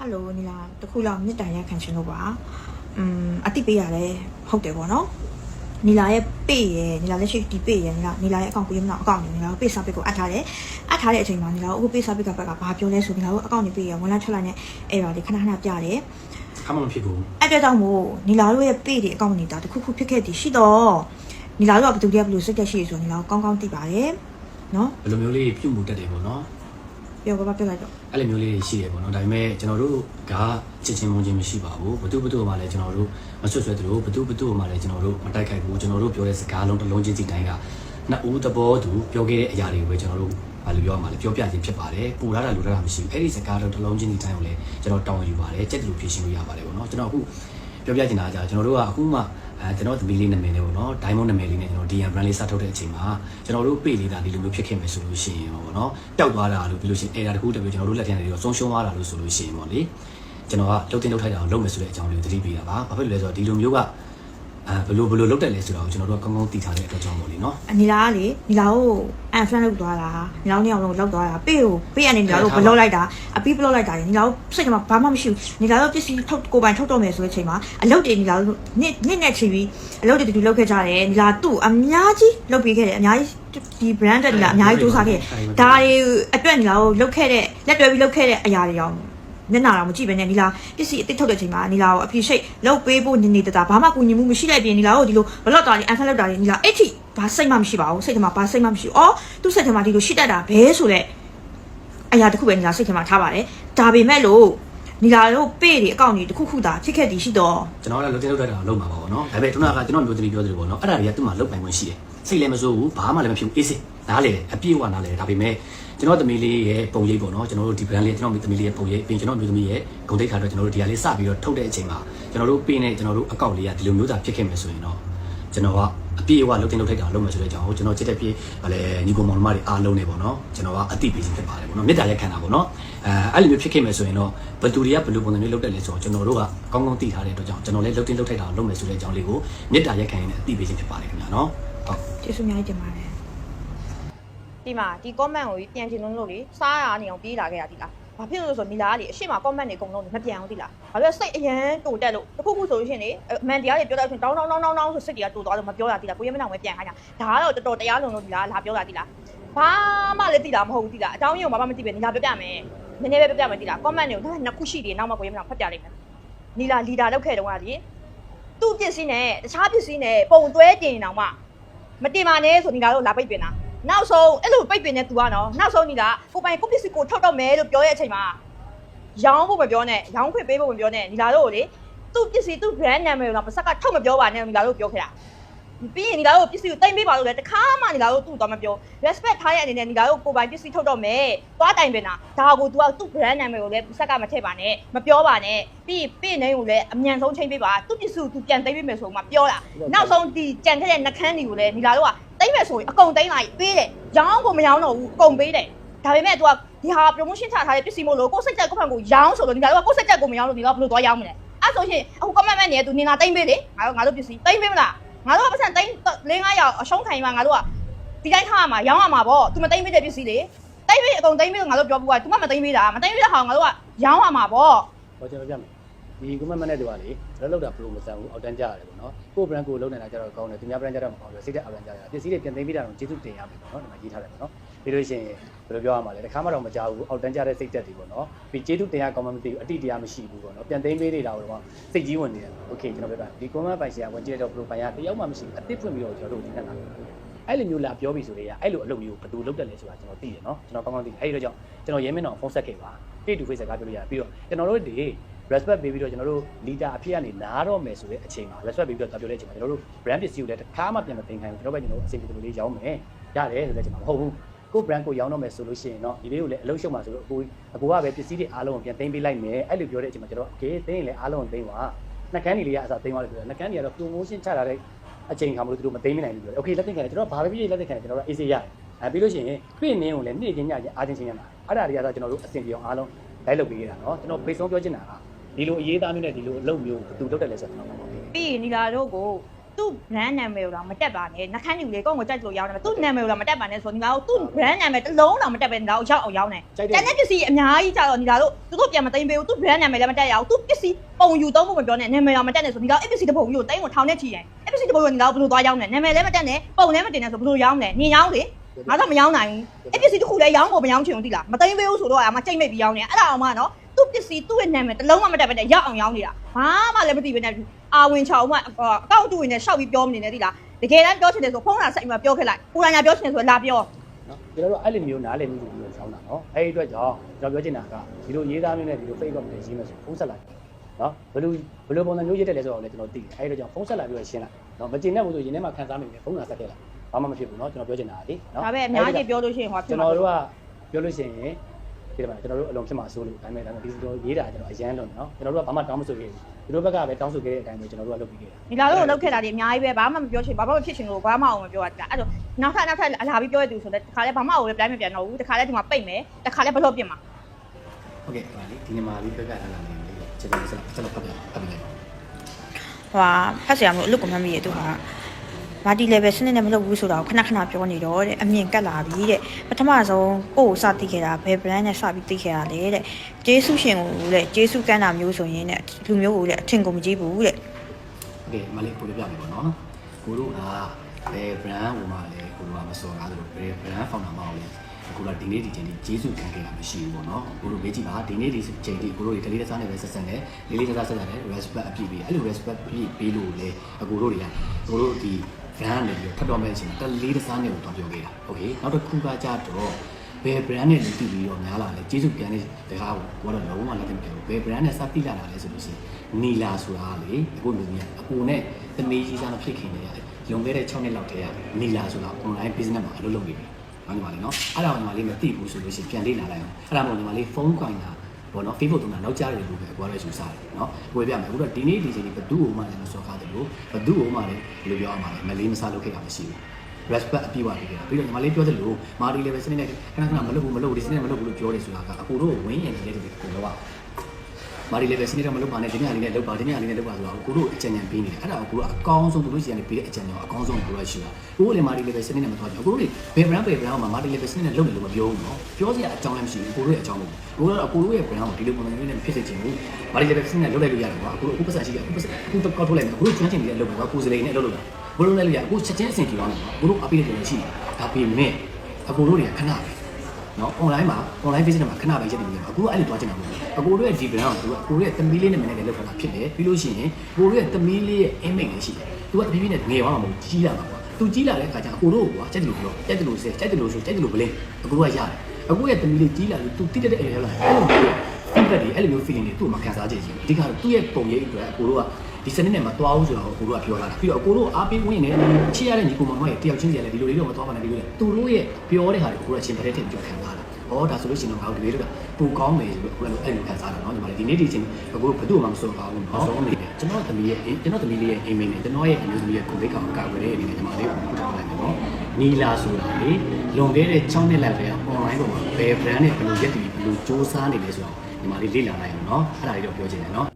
ဟယ်လိုနီလာတခုလောက်မြစ်တိုင်ရက်ခံချင်လို့ပါอืมအတိပေးရတယ်ဟုတ်တယ်ပေါ့နော်နီလာရဲ့ပေးရယ်နီလာလက်ရှိဒီပေးရယ်နီလာနီလာရဲ့အကောင့်ပေးရမလားအကောင့်နေနီလာကိုပေးစာပစ်ကိုအပ်ထားတယ်အပ်ထားတဲ့အချိန်မှာနီလာကိုအခုပေးစာပစ်ကဘက်ကဘာပြောလဲဆိုနီလာကိုအကောင့်နေပေးရဝင်လာထွက်လာနဲ့အဲ့ဒါဒီခဏခဏပြတယ်အမှမဖြစ်ဘူးအဲ့အတွက်ကြောင့်မို့နီလာတို့ရဲ့ပေးတွေအကောင့်နေတာတခုခုဖြစ်ခဲ့တည်ရှိတော့နီလာတို့ကဘယ်သူတည်းဘယ်လိုစိတ်သက်ရှိရဆိုနီလာကိုကောင်းကောင်းသိပါတယ်နော်ဘယ်လိုမျိုးလေးပြုမှုတတ်တယ်ပေါ့နော် ပြောပါပါပြောလိုက်တော့အဲ့လိုမျိုးလေးရှိတယ်ပေါ့နော်ဒါပေမဲ့ကျွန်တော်တို့ကချစ်ချင်းမုန်းချင်းမရှိပါဘူးဘသူဘသူမှလည်းကျွန်တော်တို့မဆွဆွဲသလိုဘသူဘသူမှလည်းကျွန်တော်တို့မတိုက်ခိုက်ဘူးကျွန်တော်တို့ပြောတဲ့စကားလုံးတစ်လုံးချင်းစီတိုင်းကနှစ်ဦးသဘောတူပြောခဲ့တဲ့အရာတွေကိုပဲကျွန်တော်တို့ဘာလို့ပြောရမှာလဲပြောပြခြင်းဖြစ်ပါတယ်ပူရတာလူရတာမရှိဘူးအဲ့ဒီစကားလုံးတစ်လုံးချင်းစီတိုင်းကိုလည်းကျွန်တော်တောင်းယူပါတယ်ကြက်တူလို့ဖြည့်ရှင်းလို့ရပါတယ်ပေါ့နော်ကျွန်တော်အခုပြောပြချင်တာကကျွန်တော်တို့ကအခုမှ အဲကျွန်တော်သမီးလေးနာမည်နဲ့ပေါ့နော် diamond နာမည်လေးနဲ့ကျွန်တော် DM brand လေးစထုတ်တဲ့အချိန်မှာကျွန်တော်တို့ပေလေးတာဒီလိုမျိုးဖြစ်ခဲ့မယ်ဆိုလို့ရှိရင်ပေါ့နော်ပျောက်သွားတာလို့ပြီးလို့ရှိရင်အဲဒါတခုတည်းပဲကျွန်တော်တို့လက်ထက်နေပြီးတော့ဆုံးရှုံးသွားတာလို့ဆိုလို့ရှိရင်ပေါ့လေကျွန်တော်ကလှုပ်တင်လှုပ်ထိုက်တာကိုလုပ်မယ်ဆိုတဲ့အကြောင်းလေးကိုသတိပေးတာပါဘာဖြစ်လို့လဲဆိုတော့ဒီလိုမျိုးက အဲဘယ်လိုဘယ်လိုလုပ်တယ်လဲဆိုတာကိုကျွန်တော်တို့ကကောင်းကောင်းသိထားတဲ့အတွက်ကြောင့်ပေါ့လေနော်အနီလာကလေနီလာကိုအန်ဖရန်လောက်သွားတာနီလာကိုနေအောင်လုံးလောက်သွားတာပေးကိုပေးရနေနီလာကိုဘလော့လိုက်တာအပီးဘလော့လိုက်တာနီလာကိုစိတ်ကမှဘာမှမရှိဘူးနီလာကိုပစ္စည်းထုတ်ကိုပိုင်ထုတ်တော့မယ်ဆိုတဲ့အချိန်မှာအလုပ်တွေနီလာကိုနှစ်နှစ်နဲ့ချီပြီးအလုပ်တွေတူတူလုပ်ခဲ့ကြတယ်နီလာသူ့အများကြီးလုပ်ပေးခဲ့တယ်အများကြီးဒီ brand တက်နီလာအများကြီးစူးစမ်းခဲ့ဒါတွေအတွက်နီလာကိုလုပ်ခဲ့တဲ့လက်တွဲပြီးလုပ်ခဲ့တဲ့အရာတွေရော မျက်နှာတော့မကြည့်ပဲနဲ့နီလာပစ္စည်းအစ်စ်ထုတ်တဲ့အချိန်မှာနီလာကိုအပြည့်ရှိတ်လုပ်ပေးဖို့နေနေတတာဘာမှကူညီမှုမရှိလိုက်ပြင်နီလာကိုဒီလိုဘလော့တာလေးအန်ဖက်လောက်တာလေးနီလာအဲ့ထိဘာစိတ်မှမရှိပါဘူးစိတ်ထဲမှာဘာစိတ်မှမရှိဘူးအော်သူ့စိတ်ထဲမှာဒီလိုရှိတတ်တာဘဲဆိုလဲအရာတစ်ခုပဲနီလာစိတ်ထဲမှာထားပါတယ်ဒါပေမဲ့လို့ နီလာတို့ပေ့တွေအကောင့်တွေတစ်ခုခုသာဖြစ်ခဲ့တည်ရှိတော့ကျွန်တော်ကလည်းလှုပ်တင်လှုပ်ထိုက်တာကိုလုပ်မှာပါပေါ့နော်ဒါပေမဲ့ခုနကကျွန်တော်မျိုးသမီးပြောသလိုပေါ့နော်အဲ့ဒါတွေကသူ့မှာလုပ်ပိုင်ခွင့်ရှိတယ်စိတ်လည်းမစိုးဘူးဘာမှလည်းမဖြစ်ဘူးအေးစေးနားလေတယ်အပြည့်အဝနားလေတယ်ဒါပေမဲ့ကျွန်တော်သမီးလေးရဲ့ပုံရိပ်ပေါ့နော်ကျွန်တော်တို့ဒီ brand လေးကျွန်တော်သမီးလေးရဲ့ပုံရိပ်ပြီးကျွန်တော်မျိုးသမီးရဲ့ဂုဏ်သိက္ခာအတွက်ကျွန်တော်တို့ဒီဟာလေးစပြီးတော့ထုတ်တဲ့အချိန်မှာကျွန်တော်တို့ပေးနေကျွန်တော်တို့အကောင့်လေးကဒီလိုမျိုးသာဖြစ်ခဲ့မယ်ဆိုရင်တော့ကျွန်တော်က အပြည့်အဝလုပ်တင်လုပ်ထိုက်တာလုပ်မယ်ဆိုတဲ့အကြောင်းကိုကျွန်တော်ချစ်တဲ့ပြေဗာလဲညီကောင်မောင်နှမတွေအားလုံးနေပေါ့နော်ကျွန်တော်ကအတိပေးခြင်းဖြစ်ပါတယ်ပေါ့နော်မေတ္တာရက်ခံတာပေါ့နော်အဲအဲ့လိုမျိုးဖြစ်ခဲ့မယ်ဆိုရင်တော့ဘယ်သူတွေကဘယ်လိုပုံစံမျိုးလုပ်တယ်လဲဆိုတော့ကျွန်တော်တို့ကကောင်းကောင်းသိထားတဲ့အတွက်ကြောင့်ကျွန်တော်လည်းလုပ်တင်လုပ်ထိုက်တာလုပ်မယ်ဆိုတဲ့အကြောင်းလေးကိုမေတ္တာရက်ခံရင်းနဲ့အတိပေးခြင်းဖြစ်ပါတယ်ခင်ဗျာနော်ဟုတ်ကျေးဇူးအများကြီးတင်ပါတယ်ဒီမှာဒီ comment ကိုပြန်ချင်လို့လို့လေစားရနေအောင်ပြေးလာခဲ့တာဒီလား ဘာဖြစ်လို့လဲဆိုတော့နီလာကလေအရှိမ comment တွေအကုန်လုံးမပြန်အောင်ဒီလားဘာလို့လဲစိတ်အရန်တူတက်လို့တခုခုဆိုလို့ရှိရင်လေအမှန်တရားတွေပြောတော့ဆိုရင်တောင်းတောင်းတောင်းတောင်းတောင်းဆိုစိတ်တွေကတူသွားလို့မပြောတာဒီလားကိုရမနာဝဲပြန်ခိုင်းတာဒါကတော့တော်တော်တရားလုံးလို့ဒီလားလာပြောတာဒီလားဘာမှလည်းသိတာမဟုတ်ဘူးဒီလားအကြောင်းရင်းကိုဘာမှမသိပဲနီလာပြောပြမယ်နည်းနည်းပဲပြောပြမယ်ဒီလား comment တွေကိုဒါနှစ်ခုရှိတယ်နောက်မှကိုရမနာဖတ်ပြလိုက်မယ်နီလာလီဒါလောက်ခဲ့တော့ကလေသူ့ပစ္စည်းနဲ့တခြားပစ္စည်းနဲ့ပုံသွဲတင်အောင်မှမတင်ပါနဲ့ဆိုနီလာတို့လာပိတ်ပင်တာ နောက်ဆုံးအဲ့လိုပိတ်ပင်တဲ့သူကနော်နောက်ဆုံးနီလာကိုပိုင်ကိုပစ္စည်းကိုထောက်တော့မယ်လို့ပြောရဲ့အချိန်မှာရောင်းဖို့မပြောနဲ့ရောင်းခွင့်ပေးဖို့မပြောနဲ့နီလာတို့ကိုလေသူ့ပစ္စည်းသူ့ brand နာမည်ကိုတော့ပါစက်ကထောက်မပြောပါနဲ့နီလာတို့ပြောခဲ့တာပြီးရင်နီလာတို့ပစ္စည်းကိုတင်ပေးပါလို့လေတခါမှနီလာတို့သူ့တော့မပြော respect ထားရဲ့အနေနဲ့နီလာတို့ကိုပိုင်ပစ္စည်းထုတ်တော့မယ်သွားတိုင်ပင်တာဒါကို तू ကသူ့ brand နာမည်ကိုလည်းစက်ကမထည့်ပါနဲ့မပြောပါနဲ့ပြီးပြီးနေကိုလည်းအမြန်ဆုံးချိန်ပေးပါသူ့ပစ္စည်းကို तू ပြန်သိမ်းပေးမယ်ဆိုမှပြောတာနောက်ဆုံးဒီကြံခဲ့တဲ့နှကန်းတွေကိုလည်းနီလာတို့ကတိ မ့်မယ်ဆိုရင်အကုန်တိမ့်လိုက်ပေးတယ်ရောင်းကိုမရောင်းတော့ဘူးအကုန်ပေးတယ်ဒါပေမဲ့ तू ကဒီဟာ promotion ချထားတဲ့ပစ္စည်းမို့လို့ကိုယ်စိတ်ကြိုက်ကိုယ့်ဖန်ကိုရောင်းဆိုတော့ဒီကတော့ကိုယ်စိတ်ကြိုက်ကိုမရောင်းလို့ဒီတော့ဘယ်လိုသွားရောင်းမလဲအဲ့ဆိုရှင်အခု comment မဲ့နေတယ် तू နေလာတိမ့်ပေးလေငါတို့ငါတို့ပစ္စည်းတိမ့်ပေးမလားငါတို့ကပတ်စံတိမ့်၄၅ရောက်အရှုံးခံရင်မှငါတို့ကဒီတိုင်းထားရမှာရောင်းရမှာပေါ့ तू မတိမ့်ပေးတဲ့ပစ္စည်းလေတိမ့်ပေးအကုန်တိမ့်ပေးလို့ငါတို့ပြောဘူးက तू မမတိမ့်ပေးတာမတိမ့်ပေးတဲ့ဟာကိုငါတို့ကရောင်းရမှာပေါ့ ဟောကျွန်တော်ပြမယ် ဒီကွန်မန့်မနဲ့တူပါလေလောက်လောက်တာဘလို့မဆန်ဘူးအောက်တန်းကြရတယ်ပေါ့နော်ကို brand ကိုလုံးနေတာကြတော့ကောင်းတယ်သူများ brand ကြတော့မကောင်းဘူးစိတ်တဲ့အပန်းကြရပစ္စည်းတွေပြန်သိမ်းပြီးတာတော့ကျေးဇူးတင်ရပြီပေါ့နော်ဒီမှာရေးထားတယ်ပေါ့နော်ပြီးလို့ရှိရင်ဘယ်လိုပြောရမှာလဲတခါမှတော့မကြောက်ဘူးအောက်တန်းကြတဲ့စိတ်သက်တွေပေါ့နော်ပြီးကျေးဇူးတင်ရကောင်းမှမသိဘူးအတိတရားမရှိဘူးပေါ့နော်ပြန်သိမ်းပေးနေတာတော့စိတ်ကြီးဝင်နေတယ်โอเคကျွန်တော်ပြောတာဒီကွန်မန့်ပိုင်ရှင်ကဝင်ကြည့်တော့ဘလို့ပိုင်ရတယောက်မှမရှိဘူးအစ်စ်ဖွင့်ပြီးတော့ကျွန်တော်တို့ဒီနေ့ကအဲ့လိုမျိုးလာပြောပြီးဆိုလေရအဲ့လိုအလုပ်မျိုးဘယ်သူလုပ်တယ်လဲဆိုတာကျွန်တော်သိတယ်နော်ကျွန်တော်ကောင်းကောင်းသိတယ်အဲ့ဒီတော့ကြောင့်ကျွန်တော်ရဲမင်းတော်ဖုန်းဆက်ခဲ့ပါ face to face စကားပြောလို့ရပြီးတော့ကျွန်တော်တို့ဒီ respect ပေးပြီးတော့ကျွန်တော်တို့ leader အဖြစ်ကနေနားတော့မယ်ဆိုတဲ့အချိန်မှာ respect ပေးပြီးတော့တော်ပြောတဲ့အချိန်မှာကျွန်တော်တို့ brand ပစ္စည်းကိုလည်းတစ်ခါမှပြန်မသိမ်းခိုင်းဘူးကျွန်တော်ပဲကျွန်တော်အစီအစဉ်လေးရောင်းမယ်ရတယ်ဆိုတဲ့အချိန်မှာမဟုတ်ဘူးကို brand ကိုရောင်းတော့မယ်ဆိုလို့ရှိရင်တော့ဒီလေးကိုလည်းအလုံးရှုံမှာဆိုတော့အကိုအကိုကပဲပစ္စည်းတွေအားလုံးကိုပြန်သိမ်းပေးလိုက်မယ်အဲ့လိုပြောတဲ့အချိန်မှာကျွန်တော်အေးသိမ်းရင်လည်းအားလုံးသိမ်းပါနှကန်းကြီးလေးကအစားသိမ်းသွားလို့ပြောတာနှကန်းကြီးကတော့ promotion ချထားတဲ့အချိန်ခါမလို့သူတို့မသိမ်းမိနိုင်ဘူးပြောတယ်။ Okay လက်သိမ်းခံတယ်ကျွန်တော်ဘာပဲဖြစ်ဖြစ်လက်သိမ်းခံတယ်ကျွန်တော်က AC ရတယ်။အဲပြီးလို့ရှိရင်တွေ့နင်းကိုလည်းနေ့ချင်းညချင်းအားချင်းချင်းရမှာ။အဲ့ဒါတွေကတော့ကျွန်တော်တို့အဆင်ပြေအောင်အားလုံးလိုက်လုပ်ပေးရတာနော်။ကျွန်တော် base ဆုံးပြောချင်တာက ဒီလိုအရေးသားမျိုးနဲ့ဒီလိုအလုပ်မျိုးဘယ်သူလုပ်တယ်လဲဆိုတော့ကျွန်တော်မဟုတ်ဘူးပြီးရင်နီလာတို့ကိုသူသူ့ brand နာမည်ကိုတော့မတက်ပါနဲ့နှခမ်းတူလေကောင်းကိုကြိုက်လို့ရောင်းတယ်သူ့နာမည်ကိုတော့မတက်ပါနဲ့ဆိုဒီကောင်သူ့ brand နာမည်တစ်လုံးတော့မတက်ပဲဒီကောင်ရောက်အောင်ရောင်းတယ်ကြိုက်ကျတဲ့န်တဲ့ပစ္စည်းအများကြီးကြတော့ဒီကောင်တို့သူတို့ပြန်မသိမ်းပေးဘူးသူ့ brand နာမည်လည်းမတက်ရအောင်သူ့ပစ္စည်းပုံယူသုံးဖို့မပြောနဲ့နာမည်တော့မတက်နဲ့ဆိုဒီကောင်အဲ့ပစ္စည်းတစ်ပုံကြီးကိုတိုင်းကိုထောင်နဲ့ချီရင်အဲ့ပစ္စည်းတစ်ပုံကိုဒီကောင်ဘယ်လိုသွားရောင်းလဲနာမည်လည်းမတက်နဲ့ပုံလည်းမတင်နဲ့ဆိုဘယ်လိုရောင်းလဲနေရောင်းလေငါတော့မရောင်းနိုင်ဘူးအဲ့ပစ္စည်းတစ်ခုလည်းရောင်းကိုမရောင်းချင်ဘူးသိလားမသိမ်းပေးဘူးဆိုတော့အမှချိန်မိတ်ပြီးရောင်းနေအဲ့ဒါအောင်မနော် သူ့ပစ္စည်းသူ့ရဲ့နာမည်တစ်လုံးမှမတက်ပဲနဲ့ရောက်အောင်ရောင်းနေတာဘာမှလည်းမသိပဲနဲ့အာဝင်ချောင်းမှအကောက်တူဝင်နဲ့ရှောက်ပြီးပြောမနေနဲ့သိလားတကယ်တမ်းပြောချင်တယ်ဆိုဖုန်းလာဆက်ပြီးမှပြောခဲ့လိုက်ကိုရိုနာပြောချင်တယ်ဆိုလာပြောနော်ကျွန်တော်တို့အဲ့လိုမျိုးနားလည်မှုတွေမျိုးဆောင်းတာနော်အဲ့ဒီအတွက်ကြောင့်ကျွန်တော်ပြောချင်တာကဒီလိုရေးသားမျိုးနဲ့ဒီလို fake comment တွေရေးမယ်ဆိုဖုန်းဆက်လိုက်နော်ဘယ်လိုဘယ်လိုပုံစံမျိုးရေးတက်လဲဆိုတော့လည်းကျွန်တော်သိတယ်အဲ့ဒီအတွက်ကြောင့်ဖုန်းဆက်လိုက်ပြီးတော့ရှင်းလိုက်နော်မကျင်တဲ့ဘူးဆိုရင်ထဲမှာခံစားမိမယ်ဖုန်းလာဆက်ခဲ့လိုက်ဘာမှမဖြစ်ဘူးနော်ကျွန်တော်ပြောချင်တာလေနော်ဒါပဲအများကြီးပြောလို့ရှိရင်ဟောဖြစ်ကျွန်မှာတော်တို့ကပြောလို့ရှိရင် ဒီမှာကျွန်တော်တို့အလုံးဖြစ်မှာစိုးလို့ဒါပေမဲ့ဒါပေမဲ့ဒီလိုရေးတာကျွန်တော်အရန်လုံးနော်ကျွန်တော်တို့ကဘာမှတောင်းမဆိုခဲ့ဘူးဒီလိုဘက်ကပဲတောင်းဆိုခဲ့တဲ့အတိုင်းပဲကျွန်တော်တို့ကလုပ်ပြီးခဲ့တာဒီလာတော့လောက်ခဲ့တာဒီအများကြီးပဲဘာမှမပြောချင်ဘာမှမဖြစ်ချင်လို့ဘာမှအောင်မပြောတာအဲ့တော့နောက်ထပ်နောက်ထပ်လာပြီးပြောရသူဆိုတော့တခါလဲဘာမှအောင်လည်းပြိုင်မပြန်တော့ဘူးတခါလဲဒီမှာပိတ်မယ်တခါလဲဘလို့ပြင်မှာဟုတ်ကဲ့ပါလေဒီနေ့မှာလေးပြကလာလာနေလေကျွန်တော်ဆက်ဆက်ဖတ်ပြဖတ်ပြလိုက်ပါဟွာဖတ်စရာမလိုအလုပ်ကမှမရသူဟာ မာတီ level စနစ်နဲ့မလုပ်ဘူးဆိုတော့ခဏခဏပြောနေတော့တဲ့အမြင်ကတ်လာပြီတဲ့ပထမဆုံးကိုယ့်ကိုစသိခဲ့တာဘယ် brand နဲ့စပြီးသိခဲ့ရလဲတဲ့ဂျေဆုရှင်ကိုတဲ့ဂျေဆုကန်းတာမျိုးဆိုရင်တဲ့လူမျိုးကိုတဲ့အထင်ကိုမကြည့်ဘူးတဲ့ โอเคမလေးကိုပြပြပြီပေါ့နော်ကိုတို့ကဘယ် brand ဟိုမှာလဲကိုတို့ကမစော်ကားသလိုဘယ် brand founder မဟုတ်လဲကိုတို့ကဒီနေ့ဒီချိန်ဒီဂျေစုခံခဲ့တာမရှိဘူးပေါ့နော်ကိုတို့မေးကြည့်ပါဒီနေ့ဒီချိန်ဒီကိုတို့ဒီကလေးတစ်စားနဲ့ပဲဆက်ဆက်နဲ့လေးလေးစားစားဆက်ဆက်နဲ့ respect အပြည့်ပေးအဲ့လို respect ပြည့်ပေးလို့လေအကိုတို့တွေကကိုတို့ဒီ brand နဲ့ပြီးထပ်တော်မဲ့အချိန်မှာတလေးတစ်စားနဲ့ကိုတော့ပြောခဲ့တာโอเคနောက်တစ်ခုကကြတော့ဘယ် brand နဲ့လူတည်ပြီးတော့များလာလဲကျေးဇူးပြန်နေတကားကိုကိုကတော့လုံးဝလက်မပြဘူးဘယ် brand နဲ့စတိလာတာလဲဆိုလို့ရှိရင်နီလာဆိုတာလေအခုလူကြီးအကိုနဲ့သမီးကြီးစားမဖြစ်ခင်နေရတယ်လွန်ခဲ့တဲ့6နှစ်လောက်တည်းကနီလာဆိုတာ online business မှာအလုပ်လုပ်နေပြီဟုတ်ညီမလေးနော်အဲ့ဒါကိုညီမလေးမသိဘူးဆိုလို့ရှိရင်ပြန်လေ့လာလိုက်အောင်အဲ့ဒါမို့ညီမလေးဖုန်းကွင်တာ ဘောနော် Facebook တုန်းကနောက်ကျတယ်လို့ပဲအကွာရဲယူစားတယ်နော်ဝယ်ပြမယ်အခုတော့ဒီနေ့ဒီချိန်ဒီဘသူ့ဟိုမှလည်းမစော်ကားတယ်လို့ဘသူ့ဟိုမှလည်းဘယ်လိုပြောအောင်မလဲမလေးမစားလုပ်ခဲ့တာမရှိဘူး respect အပြည့်ပါပြီးကြတာပြီးတော့ညီမလေးပြောသလိုမာဒီလည်းပဲစနစ်နဲ့ခဏခဏမလုပ်ဘူးမလုပ်ဘူးဒီစနစ်မလုပ်ဘူးလို့ပြောတယ်ဆိုတာကအကိုတို့ဝင်းရင်နေတဲ့တူကိုတော့ မာဒီလည်းပဲစနစ်တော့မလုပ်ပါနဲ့ဒီနေ့လေးနဲ့လုပ်ပါဒီနေ့လေးနဲ့လုပ်ပါဆိုတော့ကိုတို့အကြံဉာဏ်ပေးနေတယ်အဲ့ဒါကိုကိုတို့အကောင်းဆုံးသူတို့စီကနေပေးတဲ့အကြံဉာဏ်ကိုအကောင်းဆုံးကိုတို့ရှိတာကိုတို့လည်းမာဒီလည်းပဲစနစ်နဲ့မသွားကြဘူးကိုတို့လည်းဘယ် brand ဘယ် brand မှာမာဒီလည်းပဲစနစ်နဲ့လုပ်တယ်လို့မပြောဘူးနော်ပြောစရာအကြောင်းလည်းမရှိဘူးကိုတို့ရဲ့အကြောင်းကိုကိုတို့ကအကိုတို့ရဲ့ brand ကိုဒီလိုပုံစံမျိုးနဲ့ဖြစ်စေချင်ဘူးမာဒီလည်းပဲစနစ်နဲ့လုပ်လိုက်လို့ရတယ်ကွာကိုတို့အခုပတ်စံရှိတယ်အခုပတ်စံအခုတော့ကောက်ထုတ်လိုက်မယ်ကိုတို့ကျွမ်းကျင်နေတဲ့လုပ်ကွာကိုစလိန်နဲ့လုပ်လို့လားဘလို့လဲလို့ရအခုချက်ချင်းအဆင်ပြေသွားတယ်ကိုတို့အပိတဲ့ပုံရှိတယ်ဒါပေမဲ့အကိုတို့တွေကခဏပဲ နော် online မှာ online business မှာခဏပဲရက်တည်နေတယ်အခုအဲ့လိုတွားချင်တာမဟုတ်ဘူးအကိုတို့ရဲ့ဒီ brand ကိုသူကအကိုတို့ရဲ့သမီးလေးနဲ့မနဲ့လည်းလောက်ထားတာဖြစ်တယ်ပြီးလို့ရှိရင်အကိုတို့ရဲ့သမီးလေးရဲ့ image လည်းရှိတယ်သူကတဖြည်းဖြည်းနဲ့ငယ်သွားမှာမဟုတ်ကြီးလာမှာကွာသူကြီးလာတဲ့အခါကျအကိုတို့ကွာကြက်တယ်လို့ပြောကြက်တယ်လို့ဆဲကြက်တယ်လို့ဆိုကြက်တယ်လို့မလဲအကိုတို့ကရတယ်အကိုရဲ့သမီးလေးကြီးလာလို့သူတိတက်တဲ့အရွယ်လာအဲ့လိုမျိုး feedback တွေအဲ့လိုမျိုး feeling တွေသူ့မှာခံစားကြည့်ရှင်အဓိကတော့သူ့ရဲ့ပုံရိပ်အတွက်အကိုတို့က ဒီစနစ်နဲ့မသွားဘူးဆိုတော့ကိုတို့ကပြောလာတာပြီးတော့ကိုတို့အားပေးဝင်နေချစ်ရတဲ့ညီကိုမမရဲ့တယောက်ချင်းစီကလည်းဒီလိုလေးတော့မသွားပါနဲ့ဒီလိုလေသူတို့ရဲ့ပြောတဲ့ဟာတွေကိုကိုတို့ကရှင်ပတဲ့တင်ပြောခံလာတာဩဒါဆိုလို့ရှိရင်တော့ငါတို့ဒီလိုကပူကောင်းမယ်ဆိုတော့ကိုလည်းအဲ့လိုခံစားတာနော်ညီမလေးဒီနေ့ဒီချင်းကိုတို့ဘယ်သူမှမစောပါဘူးနော်ဆုံးနေတယ်ကျွန်တော်သမီးရဲ့ကျွန်တော်သမီးလေးရဲ့အိမ်မင်းနဲ့ကျွန်တော်ရဲ့အမျိုးသမီးရဲ့ကိုလေးကောင်ကာကွယ်တဲ့အနေနဲ့ညီမလေးကိုပြောလိုက်တယ်နော်နီလာဆိုတာလေလွန်ခဲ့တဲ့6နှစ်လောက်က online ပေါ်မှာဘယ် brand နဲ့ဘယ်လိုရက်တည်ဘယ်လိုစ조사နေလဲဆိုတော့ညီမလေးလေ့လာနိုင်အောင်နော်အဲ့ဒါလေးတော့ပြောချင်တယ်နော်